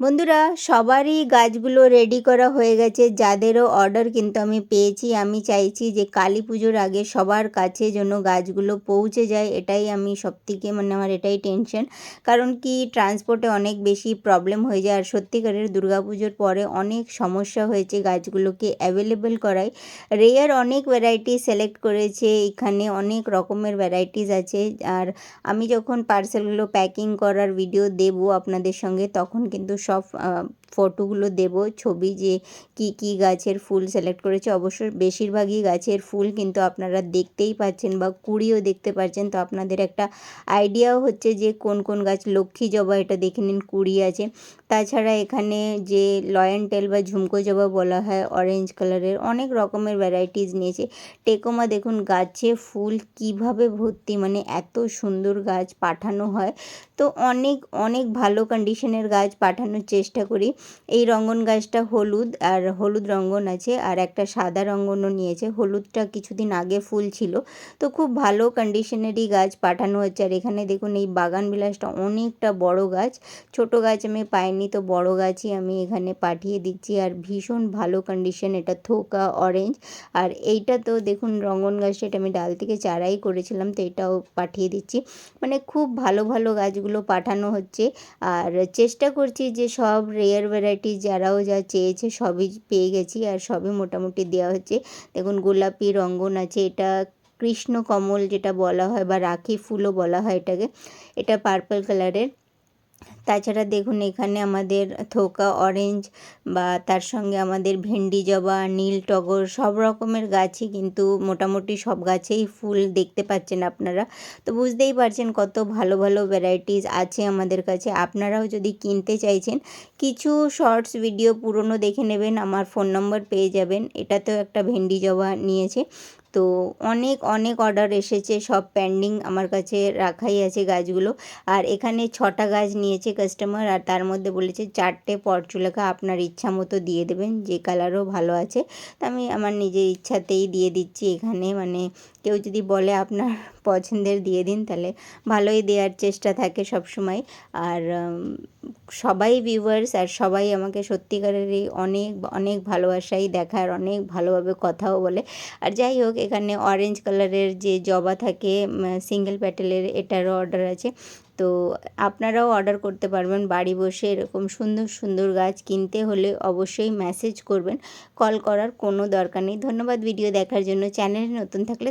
বন্ধুরা, সবারই গাছগুলো রেডি করা হয়ে গেছে। যাদেরও অর্ডার কিন্তু আমি পেয়েছি। আমি চাইছি যে কালী পুজোর আগে সবার কাছে যেন গাছগুলো পৌঁছে যায়। এটাই আমি সবথেকে মানে আমার এটাই টেনশন কারণ কি ট্রান্সপোর্টে অনেক বেশি প্রবলেম হয়ে যায়। আর সত্যিকারের দুর্গাপুজোর পরে অনেক সমস্যা হয়েছে গাছগুলোকে অ্যাভেলেবেল করায়। রেয়ার অনেক ভ্যারাইটি সিলেক্ট করেছে। এখানে অনেক রকমের ভ্যারাইটিস আছে। আর আমি যখন পার্সেলগুলো প্যাকিং করার ভিডিও দেব আপনাদের সঙ্গে, তখন কিন্তু সব ফটোগুলো দেব, ছবি যে কি কি গাছের ফুল সিলেক্ট করেছে। অবশ্য বেশিরভাগই গাছের ফুল কিন্তু আপনারা দেখতেই পাচ্ছেন বা কুড়িও দেখতে পাচ্ছেন। তো আপনাদের একটা আইডিয়াও হচ্ছে যে কোন কোন গাছ লক্ষ্মী জবা এটা দেখে নিন, কুড়ি আছে। তাছাড়া এখানে যে লয়েন টেল বা ঝুমকো জবা বলা হয় অরেঞ্জ কালারের অনেক রকমের ভ্যারাইটিস নিয়েছে। টেকোমা দেখুন, গাছে ফুল কীভাবে ভর্তি মানে এত সুন্দর গাছ পাঠানো হয়। তো অনেক অনেক ভালো কন্ডিশনের গাছ পাঠানোর চেষ্টা করি। এই রঙ্গন গাছটা হলুদ আর হলুদ রঙ্গন আছে আর একটা সাদা রঙ্গনও নিয়েছে। হলুদটা কিছুদিন আগে ফুল ছিল। তো খুব ভালো কন্ডিশনেরই গাছ পাঠানো হচ্ছে। আর এখানে দেখুন এই বাগান বিলাসটা অনেকটা বড় গাছ। ছোট গাছ আমি পাইনি তো বড় গাছই আমি এখানে পাঠিয়ে দিচ্ছি। আর ভীষণ ভালো কন্ডিশন এটা থোকা অরেঞ্জ আর এইটা তো দেখুন রঙ্গন গাছটা এটা আমি ডাল থেকে চারাই করেছিলাম তো এটাও পাঠিয়ে দিচ্ছি। মানে খুব ভালো ভালো গাছগুলো পাঠানো হচ্ছে। আর চেষ্টা করছি যে সব রেয়ার ভ্যারাইটি যারাও যা চেয়েছে সবই পেয়ে গেছি আর সবই মোটামুটি দেওয়া হচ্ছে। দেখুন, গোলাপি রঙ্গন আছে, এটা কৃষ্ণ কমল যেটা বলা হয় বা রাখি ফুলও বলা হয় এটাকে। এটা পার্পল কালারের তাছাড়া দেখুন এখানে আমাদের থোকা অরেঞ্জ বা তার সঙ্গে আমাদের ভেন্ডি জবা, নীল টগর সব রকমের গাছই কিন্তু মোটামুটি সব গাছেই ফুল দেখতে পাচ্ছেন আপনারা। তো বুঝতেই পারছেন কত ভালো ভালো ভ্যারাইটিস আছে আমাদের কাছে। আপনারাও যদি কিনতে চাইছেন, কিছু শর্টস ভিডিও পুরনো দেখে নেবেন, আমার ফোন নম্বর পেয়ে যাবেন। এটাতেও একটা ভেন্ডি জবা নিয়েছে। তো অনেক অনেক অর্ডার এসেছে, সব প্যান্ডিং আমার কাছে রাখাই আছে গাছগুলো। আর এখানে ছটা গাছ নিয়েছে কাস্টমার আর তার মধ্যে বলেছে, চারটে পরচুলেখা আপনার ইচ্ছা মতো দিয়ে দেবেন, যে কালারও ভালো আছে। তা আমি আমার নিজের ইচ্ছাতেই দিয়ে দিচ্ছি এখানে মানে কেউ যদি বলে আপনার পছন্দের দিয়ে দিন, তাহলে ভালোই দেওয়ার চেষ্টা থাকে সব সময় আর সবাই ভিউয়ার্স আর সবাই আমাকে সত্যিকারেরই অনেক অনেক ভালোবাসাই দেখার, অনেক ভালোভাবে কথাও বলে। আর যাই হোক, এখানে অরেঞ্জ কালারের যে জবা থাকে সিঙ্গেল প্যাটেলের এটারও অর্ডার আছে। তো আপনারাও অর্ডার করতে পারবেন, বাড়ি বসে এরকম সুন্দর সুন্দর গাছ কিনতে হলে অবশ্যই মেসেজ করবেন। কল করার কোনো দরকার নেই। ধন্যবাদ ভিডিও দেখার জন্য। চ্যানেলে নতুন থাকলে